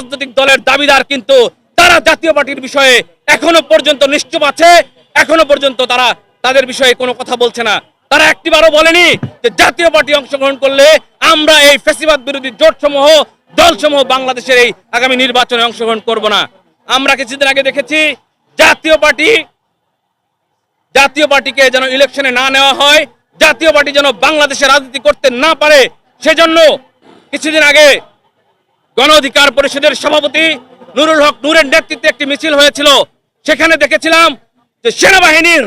রাজনৈতিক দলের দাবিদার কিন্তু তারা জাতীয় পার্টির বিষয়ে এখনও পর্যন্ত নিশ্চুপ আছে, এখনও পর্যন্ত তারা তাদের বিষয়ে কোনো কথা বলছে না। তারা একটিবারও বলেনি যে জাতীয় পার্টি অংশগ্রহণ করলে আমরা এই ফেসিবাদ বিরোধী জোট সমূহ দলসমূহ বাংলাদেশের এই আগামী নির্বাচনে অংশগ্রহণ করব না। আমরা কিছুদিন আগে দেখেছি জাতীয় পার্টি, জাতীয় পার্টিকে যেন ইলেকশনে না নেওয়া হয়, জাতীয় পার্টি যেন বাংলাদেশে রাজনীতি করতে না পারে, সেজন্য কিছুদিন আগে গণ অধিকার পরিষদের সভাপতি নুরুল হক নুরের নেতৃত্বে একটি মিছিল হয়েছিল। সেখানে দেখেছিলাম যে সেনাবাহিনীর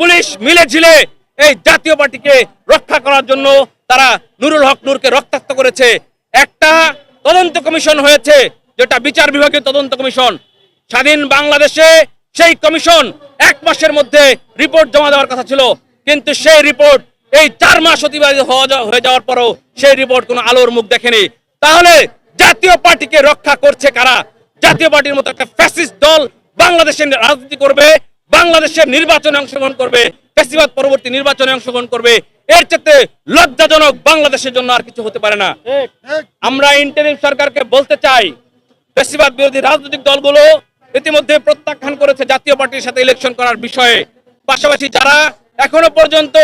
পুলিশ মিলে ঝিলে এই জাতীয় পার্টিকে রক্ষা করার জন্য তারা নুরুল হক নূরকে রক্তাক্ত করেছে। একটা তদন্ত কমিশন হয়েছে, যেটা বিচার বিভাগীয় তদন্ত কমিশন। স্বাধীন বাংলাদেশে সেই কমিশন এক মাসের মধ্যে রিপোর্ট জমা দেওয়ার কথা ছিল। কিন্তু সেই রিপোর্ট এই চার মাস অতিবাহিত হয়ে যাওয়ার পরও সেই রিপোর্ট কোনো আলোর মুখ দেখেনি। তাহলে জাতীয় পার্টিকে রক্ষা করছে কারা? জাতীয় পার্টির মতো একটা ফ্যাসিস্ট দল বাংলাদেশের রাজনীতি করবে বাংলাদেশের নির্বাচনে অংশগ্রহণ করবে ফ্যাসিবাদ পরবর্তী নির্বাচনে অংশগ্রহণ করবে। এর চেয়ে লজ্জাজনক বাংলাদেশের জন্য আর কিছু হতে পারে না। আমরা ইন্টারিম সরকারকে বলতে চাই ফেসিবাদ বিরোধী রাজনৈতিক দলগুলো ইতিমধ্যে প্রত্যাখ্যান করেছে জাতীয় পার্টির সাথে ইলেকশন করার বিষয়ে। পাশাপাশি যারা এখনও পর্যন্ত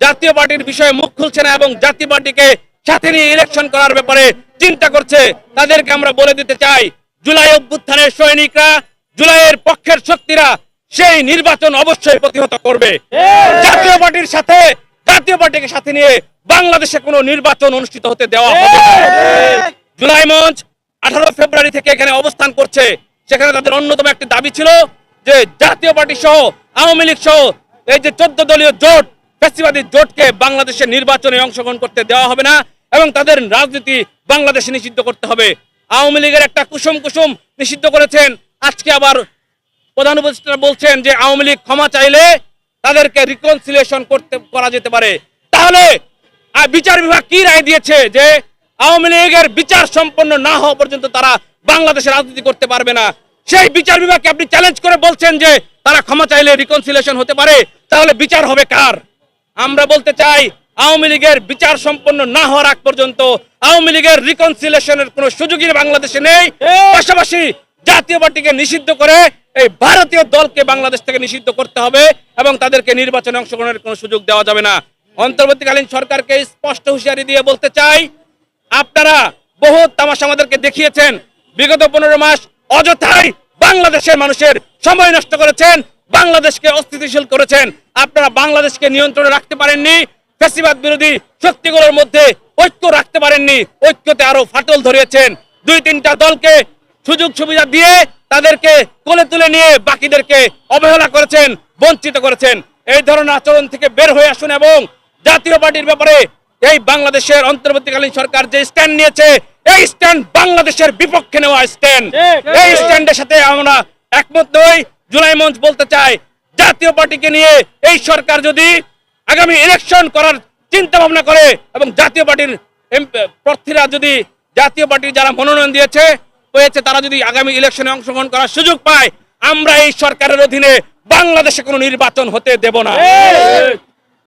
জাতীয় পার্টির বিষয়ে মুখ খুলছে না এবং জাতীয় পার্টিকে সাথে নিয়ে ইলেকশন করার ব্যাপারে চিন্তা করছে। তাদেরকে আমরা বলে দিতে চাই জুলাই অভ্যুত্থানের সৈনিকরা জুলাইয়ের পক্ষের শক্তিরা সেই নির্বাচন অবশ্যই প্রতিহত করবে। জাতীয় পার্টির সাথে জাতীয় পার্টিকে সাথে নিয়ে বাংলাদেশে কোনো নির্বাচন অনুষ্ঠিত হতে দেওয়া হবে জুলাই মঞ্চ আঠারো ফেব্রুয়ারি থেকে এখানে অবস্থান করছে। সেখানে তাদের অন্যতম একটি দাবি ছিল যে জাতীয় পার্টি সহ আওয়ামী লীগ সহ এই যে চোদ্দ দলীয় জোট ফেস্টিভালি জোটকে বাংলাদেশের নির্বাচনে অংশগ্রহণ করতে দেওয়া হবে না। এবং তাদের রাজনীতি বাংলাদেশে নিষিদ্ধ করতে হবে। আওয়ামী লীগের একটা কুসুম কুসুম নিষিদ্ধ করেছেন। আজকে আবার প্রধান উপদেষ্টা বলছেন যে আওয়ামী লীগ ক্ষমা চাইলে তাদেরকে রিকনসিলিয়েশন করতে, করা যেতে পারে। তাহলে বিচার বিভাগ কি রায় দিয়েছে যে আওয়ামী লীগের বিচার সম্পন্ন না হওয়া পর্যন্ত তারা বাংলাদেশে রাজনীতি করতে পারবে না? সেই বিচার বিভাগকে আপনি চ্যালেঞ্জ করে বলছেন যে তারা ক্ষমা চাইলে রিকনসিলিয়েশন হতে পারে। তাহলে বিচার হবে কার? আমরা বলতে চাই আওয়ামী লীগের বিচার সম্পন্ন না হওয়ার আগ পর্যন্ত আওয়ামী লীগের রিকনসিলেশনের কোনো সুযোগই বাংলাদেশে নেই। পাশাপাশি জাতীয় পার্টিকে নিষিদ্ধ করে এই ভারতীয় দলকে বাংলাদেশ থেকে নিষিদ্ধ করতে হবে এবং তাদেরকে নির্বাচনে অংশগ্রহণের কোনো সুযোগ দেওয়া যাবে না। অন্তর্বর্তীকালীন সরকারকে স্পষ্ট হুঁশিয়ারি দিয়ে বলতে চাই আপনারা বহু তামাশা আমাদেরকে দেখিয়েছেন। বিগত পনেরো মাস অযথাই বাংলাদেশের মানুষের সময় নষ্ট করেছেন বাংলাদেশকে অস্থিতিশীল করেছেন। আপনারা বাংলাদেশকে নিয়ন্ত্রণে রাখতে পারেননি ফেসিবাদ বিরোধী শক্তিগুলোর মধ্যে ঐক্য রাখতে পারেননি। ঐক্যতে আরও ফাটল ধরিয়েছেন। দুই তিনটা দলকে সুযোগ সুবিধা দিয়ে তাদেরকে কোলে তুলে নিয়ে বাকিদেরকে অবহেলা করেছেন বঞ্চিত করেছেন। এই ধরনের আচরণ থেকে বের হয়ে আসুন এবং জাতীয় পার্টির ব্যাপারে এই বাংলাদেশের অন্তর্বর্তীকালীন সরকার যে স্ট্যান্ড নিয়েছে এই স্ট্যান্ড বাংলাদেশের বিপক্ষে নেওয়া স্ট্যান্ড। এই স্ট্যান্ডের সাথে আমরা একমত নই। জুলাই মঞ্চ বলতে চাই জাতীয় পার্টিকে নিয়ে এই সরকার যদি আগামী ইলেকশন করার চিন্তা ভাবনা করে এবং জাতীয় পার্টির প্রার্থীরা যদি জাতীয় পার্টি যারা মনোনয়ন দিয়েছে, হয়েছে, তারা যদি আগামী ইলেকশনে অংশগ্রহণ করার সুযোগ পায়, আমরা এই সরকারের অধীনে বাংলাদেশে কোনো নির্বাচন হতে দেব না।